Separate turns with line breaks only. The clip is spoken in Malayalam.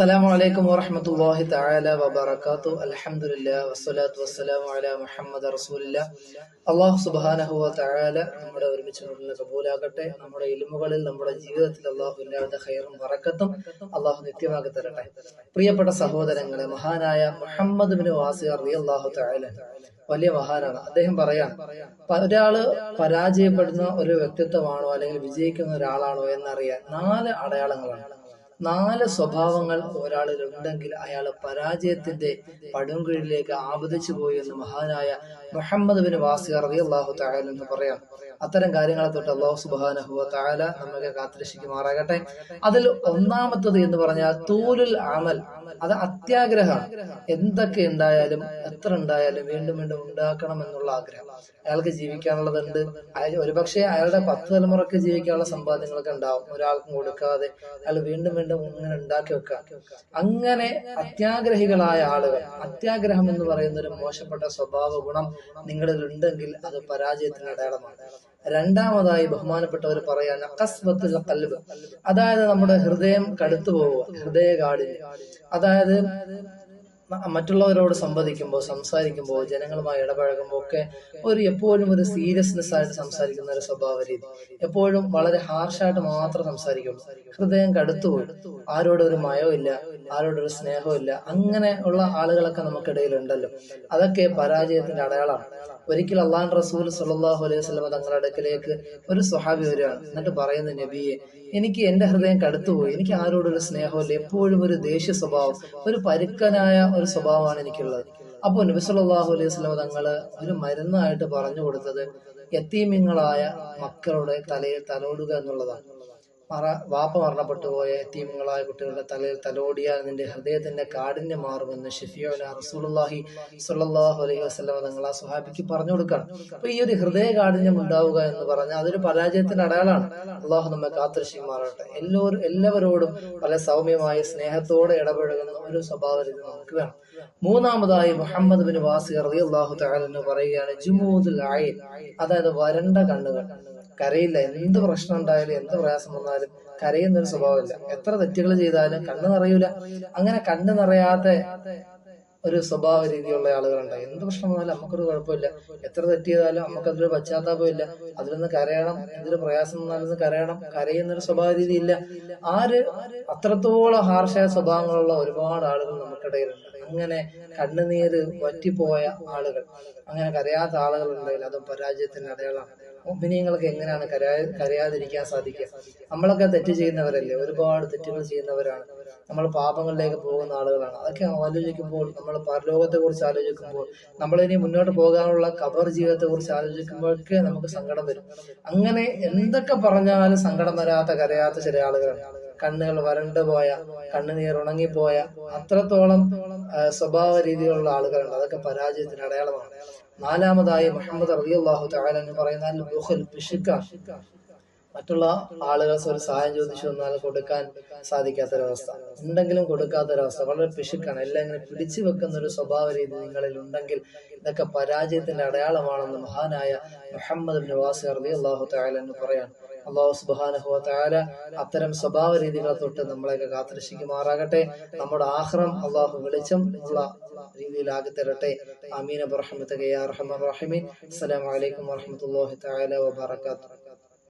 അസ്സലാമു അലൈക്കും വറഹ്മത്തുള്ളാഹി തആല വബറകാതു അൽഹംദുലില്ലാഹി വസ്സലാത്തു വസ്സലാമു അലാ മുഹമ്മദ് റസൂലില്ല അല്ലാഹു സുബ്ഹാനഹു വ നമ്മുടെ ഒരുമിച്ച് കൊണ്ടുള്ള കബൂലാകട്ടെ. നമ്മുടെ ഇൽമുകളിൽ നമ്മുടെ ജീവിതത്തിൽ അല്ലാഹു ഇല്ലാതെ ഖൈറും ബറക്കത്തും അല്ലാഹു നിത്യമാക്കി തരട്ടെ. പ്രിയപ്പെട്ട സഹോദരങ്ങളെ മഹാനായ മുഹമ്മദ് ബിൻ വാസിഖ് റളിയല്ലാഹു തആല വലിയ മഹാനാണ്. അദ്ദേഹം പറയാൻ ഒരാൾ പരാജയപ്പെടുന്ന ഒരു വ്യക്തിത്വമാണോ അല്ലെങ്കിൽ വിജയിക്കുന്ന ഒരാളാണോ എന്നറിയാൻ നാല് അടയാളങ്ങളാണ്. നാല് സ്വഭാവങ്ങൾ ഒരാളിൽ ഉണ്ടെങ്കിൽ അയാൾ പരാജയത്തിന്റെ പടുംകീഴിലേക്ക് ആപതിച്ചു പോയി എന്ന് മഹാനായ മുഹമ്മദ് ബിൻ വാസിർ അള്ളാഹു തആല എന്ന് പറയാം. അത്തരം കാര്യങ്ങളെ തൊട്ട് അള്ളാഹു സുബ്ഹാനഹു വ തആല നമ്മെ കാത്തിരക്ഷിക്കുമാറാകട്ടെ. അതിൽ ഒന്നാമത്തത് എന്ന് പറഞ്ഞാൽ തൂലുൽ അമൽ അത് അത്യാഗ്രഹം എന്തൊക്കെ ഉണ്ടായാലും എത്ര ഉണ്ടായാലും വീണ്ടും വീണ്ടും ഉണ്ടാക്കണം എന്നുള്ള ആഗ്രഹം. അയാൾക്ക് ജീവിക്കാനുള്ളതുണ്ട്. ഒരുപക്ഷെ അയാളുടെ പത്ത് തലമുറയ്ക്ക് ജീവിക്കാനുള്ള സമ്പാദ്യങ്ങളൊക്കെ ഉണ്ടാവും. ഒരാൾക്കും കൊടുക്കാതെ അയാൾ വീണ്ടും വീണ്ടും ഇങ്ങനെ ഉണ്ടാക്കി വെക്കാം അങ്ങനെ അത്യാഗ്രഹികളായ ആളുകൾ അത്യാഗ്രഹം എന്ന് പറയുന്ന ഒരു മോശപ്പെട്ട സ്വഭാവ ഗുണം നിങ്ങളിൽ ഉണ്ടെങ്കിൽ അത് പരാജയത്തിന് അടയാളമാണ്. രണ്ടാമതായി ബഹുമാനപ്പെട്ടവർ പറയാൻ അക്കസ്ബത്തുൽ കൽബ്. അതായത് നമ്മുടെ ഹൃദയം കടുത്തു പോവുക ഹൃദയകാടിന് അതായത് മറ്റുള്ളവരോട് സംവദിക്കുമ്പോൾ സംസാരിക്കുമ്പോൾ ജനങ്ങളുമായി ഇടപഴകുമ്പോൾ ഒക്കെ ഒരു എപ്പോഴും ഒരു സീരിയസ്നെസ് ആയിട്ട് സംസാരിക്കുന്ന ഒരു സ്വഭാവ രീതി. എപ്പോഴും വളരെ ഹാർഷായിട്ട് മാത്രം സംസാരിക്കും ഹൃദയം കടുത്തു പോയി. ആരോടൊരു മയമില്ല ആരോടൊരു സ്നേഹമില്ല അങ്ങനെ ഉള്ള ആളുകളൊക്കെ നമുക്കിടയിൽ ഉണ്ടല്ലോ അതൊക്കെ പരാജയത്തിന്റെ അടയാളമാണ്. ഒരിക്കൽ അള്ളാൻ റസൂൽ സല്ലാഹു അലൈഹി വസല്ലം തങ്ങളുടെ അടുക്കലേക്ക് ഒരു സ്വഹാബി വരികയാണ് എന്നിട്ട് പറയുന്ന നബിയെ എനിക്ക് എന്റെ ഹൃദയം കടുത്തുപോയി എനിക്ക് ആരോടൊരു സ്നേഹമില്ല എപ്പോഴും ഒരു ദേഷ്യ സ്വഭാവം ഒരു പരുക്കനായ ഒരു സ്വഭാവമാണ് എനിക്കുള്ളത്. അപ്പോൾ നബി സല്ലാഹു അലൈഹി വസല്ലം തങ്ങൾ ഒരു മരുന്നായിട്ട് പറഞ്ഞു കൊടുത്തത് യത്തീമിങ്ങളായ മക്കളുടെ തലയിൽ തലോടുക എന്നുള്ളതാണ്. മറ വാപ്പ മരണപ്പെട്ടു പോയ എത്തീമുകളായ കുട്ടികളുടെ തലയിൽ തലോടിയാൽ നിന്റെ ഹൃദയത്തിന്റെ കാഠിന്യം മാറുമെന്ന് ഷെഫിയോന റസൂലുള്ളാഹി സ്വല്ലല്ലാഹു അലൈഹി വസല്ലം തങ്ങൾ ആ സുഹാബിക്ക് പറഞ്ഞു കൊടുക്കണം. അപ്പൊ ഈ ഒരു ഹൃദയ കാഠിന്യം ഉണ്ടാവുക എന്ന് പറഞ്ഞാൽ അതൊരു പരാജയത്തിന്റെ അടയാളാണ് അള്ളാഹു നമ്മെ കാത്തിരക്ഷിക്കുമാറാകട്ടെ. എല്ലാവരും എല്ലാവരോടും വളരെ സൗമ്യമായ സ്നേഹത്തോടെ ഇടപഴകുന്ന ഒരു സ്വഭാവ നമുക്ക് വേണം. മൂന്നാമതായി മുഹമ്മദ് ബിൻ വാസി റളിയല്ലാഹു തആല എന്ന് പറയുകയാണ് ജുമൂദുൽ അതായത് വരണ്ട കണ്ണുകൾ. കരയില്ല. എന്ത് പ്രശ്നം ഉണ്ടായാലും എന്ത് പ്രയാസം വന്നാലും കരയുന്ന ഒരു സ്വഭാവമില്ല. എത്ര തെറ്റുകൾ ചെയ്താലും കണ്ണ് നിറയൂല. അങ്ങനെ കണ്ണ് നിറയാത്ത ഒരു സ്വഭാവ രീതിയുള്ള ആളുകളുണ്ട്. എന്ത് പ്രശ്നം വന്നാലും നമുക്കൊരു കുഴപ്പമില്ല. എത്ര തെറ്റ് ചെയ്താലും നമുക്കതൊരു പശ്ചാത്താപമില്ല. അതിൽ നിന്ന് കരയണം. എന്തൊരു പ്രയാസം വന്നാലും കരയണം. കരയുന്നൊരു സ്വഭാവ രീതി ഇല്ല ആര് അത്രത്തോളം ഹാർഷായ സ്വഭാവങ്ങളുള്ള ഒരുപാട് ആളുകൾ നമുക്കിടയിലുണ്ട്. അങ്ങനെ കണ്ണുനീര് വറ്റിപ്പോയ ആളുകൾ അങ്ങനെ കരയാത്ത ആളുകൾ ഉണ്ടെങ്കിൽ അത് പരാജയത്തിന്റെ അടയാളമാണ്. ഒമിനിയങ്ങൾക്ക് എങ്ങനെയാണ് കരയാ കരയാതിരിക്കാൻ സാധിക്കുക? നമ്മളൊക്കെ തെറ്റ് ചെയ്യുന്നവരല്ലേ? ഒരുപാട് തെറ്റുകൾ ചെയ്യുന്നവരാണ്. നമ്മൾ പാപങ്ങളിലേക്ക് പോകുന്ന ആളുകളാണ്. അതൊക്കെ ആലോചിക്കുമ്പോൾ നമ്മൾ പരലോകത്തെ കുറിച്ച് ആലോചിക്കുമ്പോൾ നമ്മളിനി മുന്നോട്ട് പോകാനുള്ള കബർ ജീവിതത്തെ കുറിച്ച് ആലോചിക്കുമ്പോഴൊക്കെ നമുക്ക് സങ്കടം വരും. അങ്ങനെ എന്തൊക്കെ പറഞ്ഞാലും സങ്കടം വരാത്ത കരയാത്ത ചില ആളുകളാണ്. കണ്ണുകൾ വരണ്ടു പോയ കണ്ണുനീർ ഉണങ്ങിപ്പോയ അത്രത്തോളം സ്വഭാവ രീതിയിലുള്ള ആളുകളുണ്ട് അതൊക്കെ പരാജയത്തിന് അടയാളമാണ്. നാലാമതായി മുഹമ്മദ് തആല എന്ന് പറയുന്ന മറ്റുള്ള ആളുകൾ ഒരു സഹായം ചോദിച്ചു വന്നാൽ കൊടുക്കാൻ സാധിക്കാത്തൊരവസ്ഥ. ഉണ്ടെങ്കിലും കൊടുക്കാത്തൊരവസ്ഥ. വളരെ പിശുക്കാണ്. എല്ലാം ഇങ്ങനെ പിടിച്ചു വെക്കുന്ന ഒരു സ്വഭാവ രീതി നിങ്ങളിൽ ഉണ്ടെങ്കിൽ ഇതൊക്കെ പരാജയത്തിന്റെ അടയാളമാണെന്ന് മഹാനായ മുഹമ്മദ് നവാസ് അറബി അള്ളാഹു പറയാൻ അള്ളാഹു സുബ്ഹാനഹു വ തആല അത്തരം സ്വഭാവ രീതികളെ തൊട്ട് നമ്മളെയൊക്കെ കാത്തിരക്ഷിക്കുമാറാകട്ടെ. നമ്മുടെ ആഹ്റം അള്ളാഹു വെളിച്ചം ഉള്ള രീതിയിലാക്കി തരട്ടെ. അമീന ബറഹ്മത്തുക യാ അർഹമർ റഹീമീൻ. അസ്സലാമു അലൈക്കും വറഹ്മത്തുള്ളാഹി തആല വബറകാതുഹു.